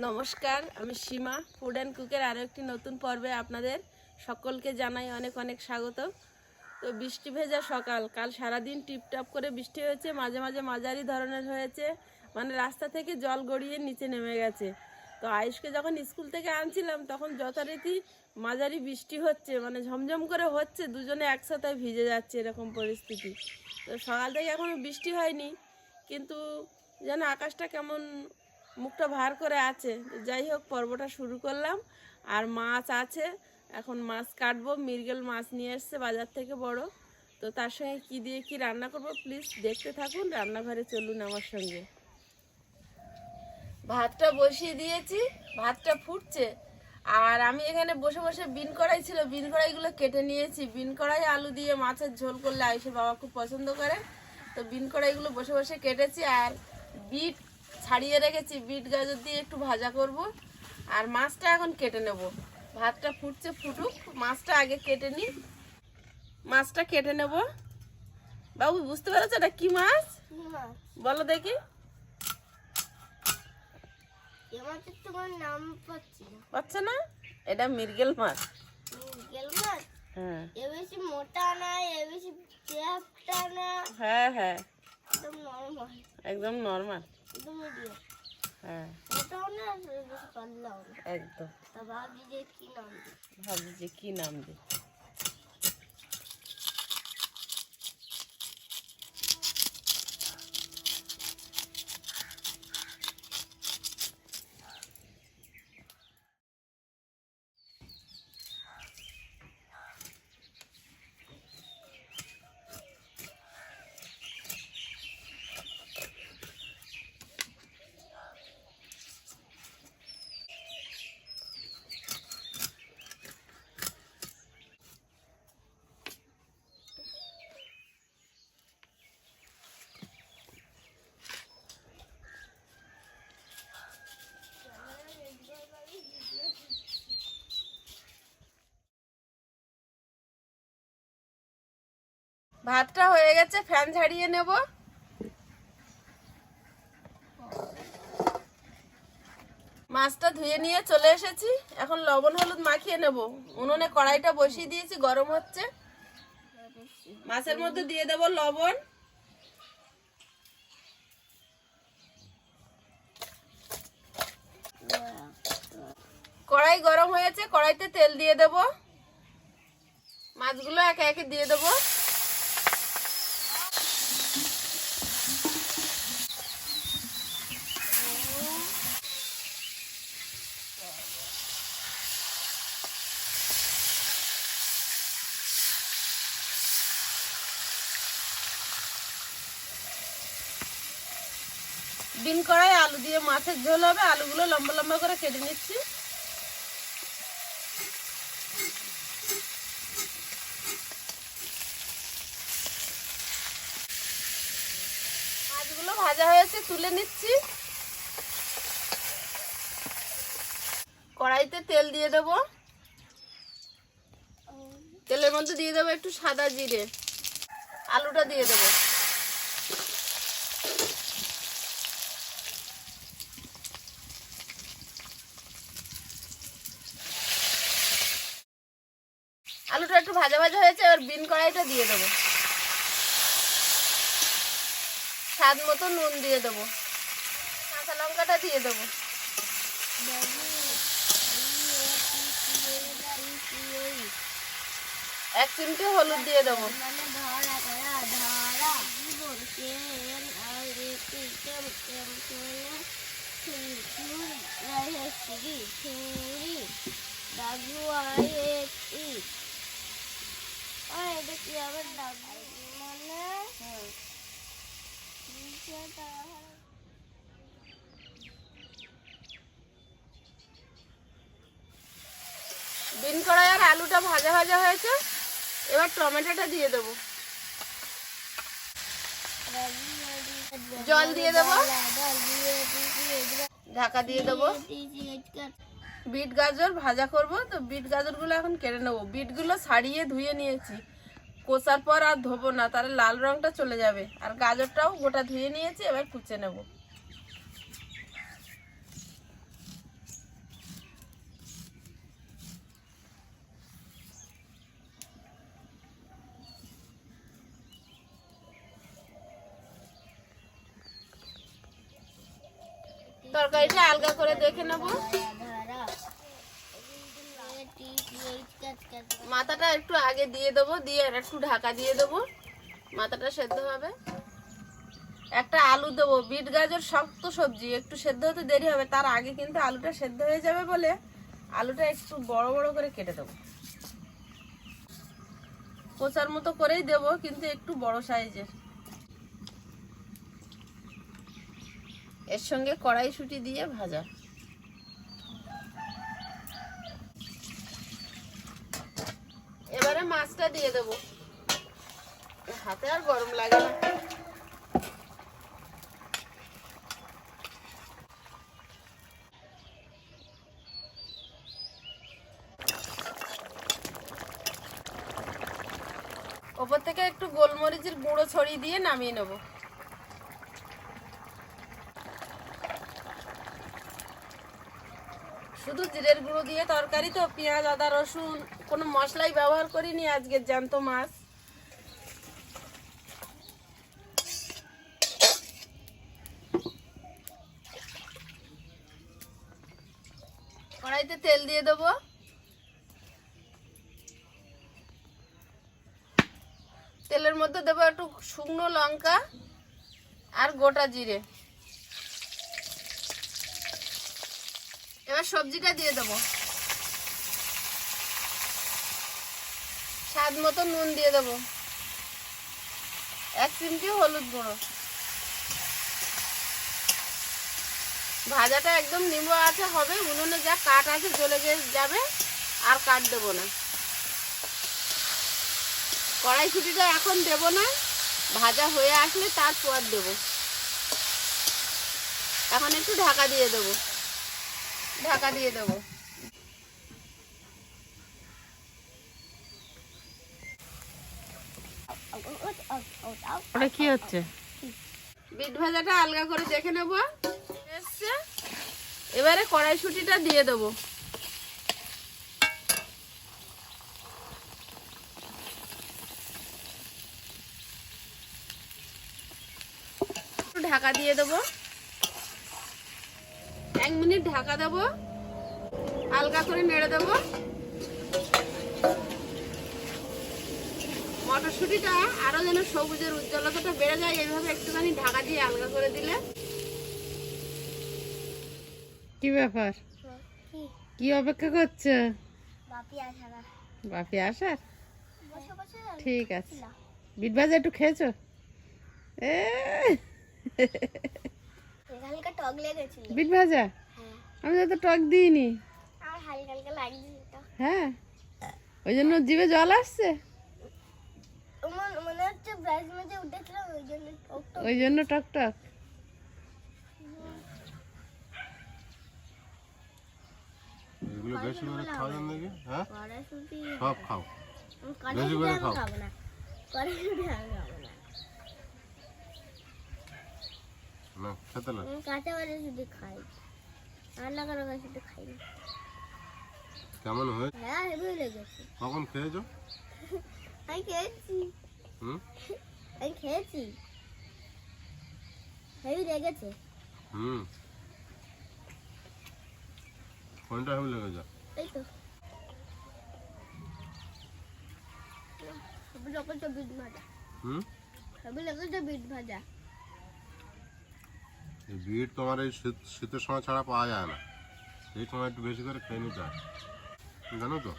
নমস্কার, আমি সীমা food and কুকের আরও একটি নতুন পর্বে আপনাদের সকলকে জানাই অনেক অনেক স্বাগত। তো বৃষ্টি ভেজা সকাল, কাল সারাদিন টিপটাপ করে বৃষ্টি হয়েছে, মাঝে মাঝে মাঝারি ধরনের হয়েছে মানে রাস্তা থেকে জল গড়িয়ে নিচে নেমে গেছে। তো আয়ুষকে যখন স্কুল থেকে আনছিলাম, তখন যথারীতি মাঝারি বৃষ্টি হচ্ছে মানে ঝমঝম করে হচ্ছে, দুজনে একসাথে ভিজে যাচ্ছে এরকম পরিস্থিতি। তো সকাল থেকে এখনও বৃষ্টি হয়নি, কিন্তু যেন আকাশটা কেমন মুখটা ভার করে আছে। যাই হোক, পর্বটা শুরু করলাম। আর মাছ আছে। এখন মাছ কাটবো। মৃগেল মাছ নিয়ে এসছে বাজার থেকে বড়। তো তার সঙ্গে কি দিয়ে কি রান্না করব প্লিজ দেখতে থাকুন। রান্নাঘরে চলুন আমার সঙ্গে। ভাতটা বসিয়ে দিয়েছি। ভাতটা ফুটছে। আর আমি এখানে বসে বসে বিন কড়াই ছিল। বিন কড়াইগুলো কেটে নিয়েছি। বিন কড়াই, আলু দিয়ে মাছের ঝোল করলে আয়ুষের বাবা খুব পছন্দ করে তো বিন কড়াইগুলো বসে বসে কেটেছি। আর বিট ছাড়িয়ে রেখেছি বিট গাজর দিয়ে একটু ভাজা করব। আর মাছটা এখন কেটে নেব। ভাতটা ফুটছে ফুটুক মাছটা আগে কেটে নিই। মাছটা কেটে নেব। বাবু বুঝতে পেরেছ এটা কি মাছ? বলো দেখি। এমাত্র তোমার নাম পাচ্ছি না। এটা মৃগেল মাছ। মাছ? হ্যাঁ। এ বেশি মোটা না এ বেশি চ্যাপটা না। হ্যাঁ হ্যাঁ। একদম নরমাল হ্যাঁ। একদম। ভাবছি যে কি নাম দিই। ভাতটা হয়ে গেছে, ফ্যান ঝাড়িয়ে নেব। মাছটা ধুয়ে নিয়ে চলে এসেছি। এখন লবণ, হলুদ মাখিয়ে নেব। উনুনে কড়াইটা বসিয়ে দিয়েছি, গরম হচ্ছে। মাছের মধ্যে দিয়ে দেব লবণ। কড়াই গরম হয়েছে, কড়াইতে তেল দিয়ে দেব। মাছগুলো একে একে দিয়ে দেবো। বিন কড়াই, আলু দিয়ে মাছের ঝোল হবে। আলুগুলো লম্বা লম্বা করে কেটে নিচ্ছি। মাছগুলো ভাজা হয়েছে, তুলে নিচ্ছি। কড়াইতে তেল দিয়ে দেব। তেলের মধ্যে দিয়ে দেবো একটু সাদা জিরে। আলুটা দিয়ে দেবো। আলুটা একটু ভাজা ভাজা হয়েছে, এবার বিন কড়াইটা দিয়ে দেবো। স্বাদ মতো নুন দিয়ে দেবো। কাঁচা লঙ্কাটা দিয়ে দেবো। এক চিমটে হলুদ দিয়ে দেবো। কেন আর এটা কি আবার ডাব্লিউ মানে? বিন কড়াই আর আলুটা ভাজা ভাজা হয়েছে এবার টমেটোটা দিয়ে দেবো। জল দিয়ে দেবো। ঢাকা দিয়ে দেবো। বিট গাজর ভাজা করব। তো বিট গাজরগুলো এখন কেটে নেব। বিটগুলো সারিয়ে ধুয়ে নিয়েছি। কোচার পর আর ধোবো না তার লাল রঙটা চলে যাবে। আর গাজরটাও গোটা ধুয়ে নিয়েছি, এবার কুচে নেব। তরকারিটা আলগা করে দেখে নেব। মাথাটা একটু আগে দিয়ে দেবো, দিয়ে একটু ঢাকা দিয়ে দেবো। মাথাটা সেদ্ধ হবে। একটা আলু দেবো। বিট গাজর শক্ত সবজি, একটু সেদ্ধ হতে দেরি হবে। তার আগে কিন্তু আলুটা সেদ্ধ হয়ে যাবে বলে আলুটা একটু বড় বড় করে কেটে দেবো। কোচার মতো করেই দেবো, কিন্তু একটু বড় সাইজের। এর সঙ্গে কড়াইশুটি দিয়ে ভাজা। এবারে দিয়ে দেবো। হাতে আর গরম লাগে না। ওপর থেকে একটু গোলমরিচের গুঁড়ো ছড়িয়ে দিয়ে নামিয়ে নেব। শুধু জিরের গুঁড়ো দিয়ে তরকারি তো, পেঁয়াজ, আদা, রসুন কোনো মশলাই ব্যবহার করিনি আজকের জ্যান্ত মাছ। কড়াইতে তেল দিয়ে দেবো। তেলের মধ্যে দেবো একটু শুকনো লঙ্কা আর গোটা জিরে। এবার সবজিটা দিয়ে দেবো। স্বাদ মতো নুন দিয়ে দেবো। এক চিমটি হলুদ গুঁড়ো। ভাজাটা একদম নিম্ব আছে হবে, উনুনে যা কাঠ আছে জ্বলে যাবে, আর কাঠ দেবো না। কড়াইশুটিটা এখন দেবো না, ভাজা হয়ে আসলে তারপর দেবো। এখন একটু ঢাকা দিয়ে দেবো। ঢাকা দিয়ে দেবো। ওটা কি হচ্ছে? বিট ভাজাটা আলগা করে দেখে নেব। এসছে। এবারে কড়াইশুটিটা দিয়ে দেবো। একটু ঢাকা দিয়ে দেবো। এক মিনিট ঢাকা দেবো। হালকা করে নেড়ে দেবো। মটরশুঁটিটা আরও যেন সবুজের উজ্জ্বলতাটা বেড়ে যায় এইভাবে একটুখানি ঢাকা দিয়ে আলগা করে দিলে। কি ব্যাপার? কি অপেক্ষা করছ? বাপি আসা আসার? ঠিক আছে। বিট ভাজা একটু খেয়েছো? বিট ভাজা? হ্যাঁ। আমি তো টক দিইনি। হ্যাঁ। ওই জন্য জিভে জল আসছে? মনে হচ্ছে ব্রাশ মেজে উঠেছিলাম ওই জন্য টক টক ওই জন্য টক টক এগুলো বেশি করে খাওয়ান নাকি হ্যাঁ? সব খাও। কড়াইশুটি করে খাও। না। কড়াইশুটি আমি খাব না। না খেতে না। আমি কাঁচা খাই। খাই কেমন হয়েছে? হ্যাঁ হেভি লেগেছে। কখন খেয়েছো? আমি খেয়েছি হুম আমি খেয়েছি হেভি লেগেছে হুম কোনটা হবে লেগেছে এই তো। হেভি লেগেছে বিট ভাজা। হুম? হেভি লেগেছে বিট ভাজা। বিট তোমার এই শীত শীতের সময় ছাড়া পাওয়া যায় না। এই সময় একটু বেশি করে খেয়ে নিতে হয়। জানো তো?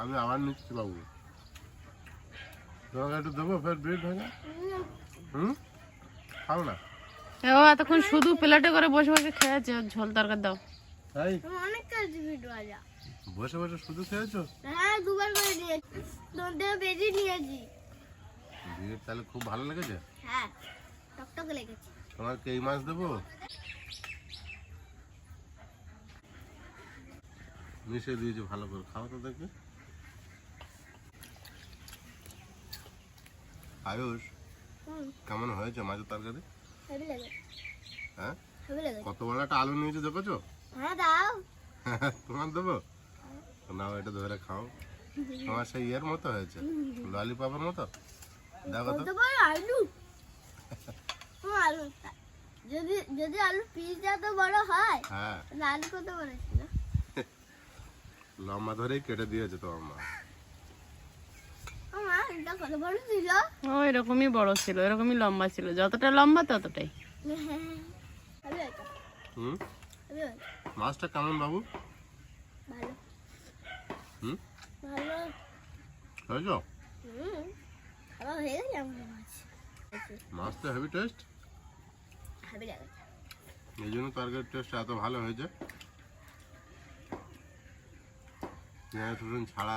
আমি আবার নিচ্ছি বাবু। তোমাকে একটু দেবো ফের বিট ভাজা? হুম? খাও না। ও এতক্ষণ শুধু প্লেটে করে বসে বসে খেয়েছে ঝোল তরকারি দাও। তাই অনেক খেয়েছি বিট ভাজা। বসে বসে শুধু খেয়েছো? হ্যাঁ দুবার করে নিয়েছি তোমার থেকে বেশি নিয়েছি। বিট তাহলে খুব ভালো লেগেছে? হ্যাঁ টকটকে লেগেছে। তোমার কি মাছ দেবো? মিশিয়ে দিয়েছি ভালো করে। খাও তো দেখি। আয়ুষ কেমন হয়েছে মাছের তরকারি? হ্যাঁ? কত বড় একটা আলু নিয়েছে দেখেছ? হ্যাঁ দাও। তোমার দেবো? নাও এটা ধরে খাও। তোমার সেই ইয়ের মতো হয়েছে ললিপপের মতো? দেখো তো। আলু? আলু। যদি যদি আলু পিসটা তো বড় হয় হ্যাঁ। আলু কত বড় ছিল? লম্বা ধরেই কেটে দিয়েছে তোমার মা আমার এটা কত বড় ছিল ও এরকমই বড় ছিল এরকমই লম্বা ছিল। যতটা লম্বা ততটাই। হুম? মাছটা কেমন বাবু? ভালো। হুম? ভালো। হয়েছ? হুম। খাওয়া হয়ে গেছে আমার মাছ। মাছটা হেভি টেস্ট লাগে। এই জন্য তরকারির টেস্ট এত ভালো হয়েছে। পেঁয়াজ রসুন ছাড়া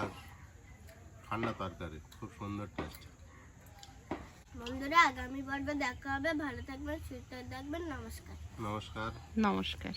ঠান্ডা তরকারি খুব সুন্দর টেস্ট বন্ধুরা আগামী পর্বে দেখা হবে। ভালো থাকবেন সুস্থ থাকবেন। নমস্কার। নমস্কার। নমস্কার।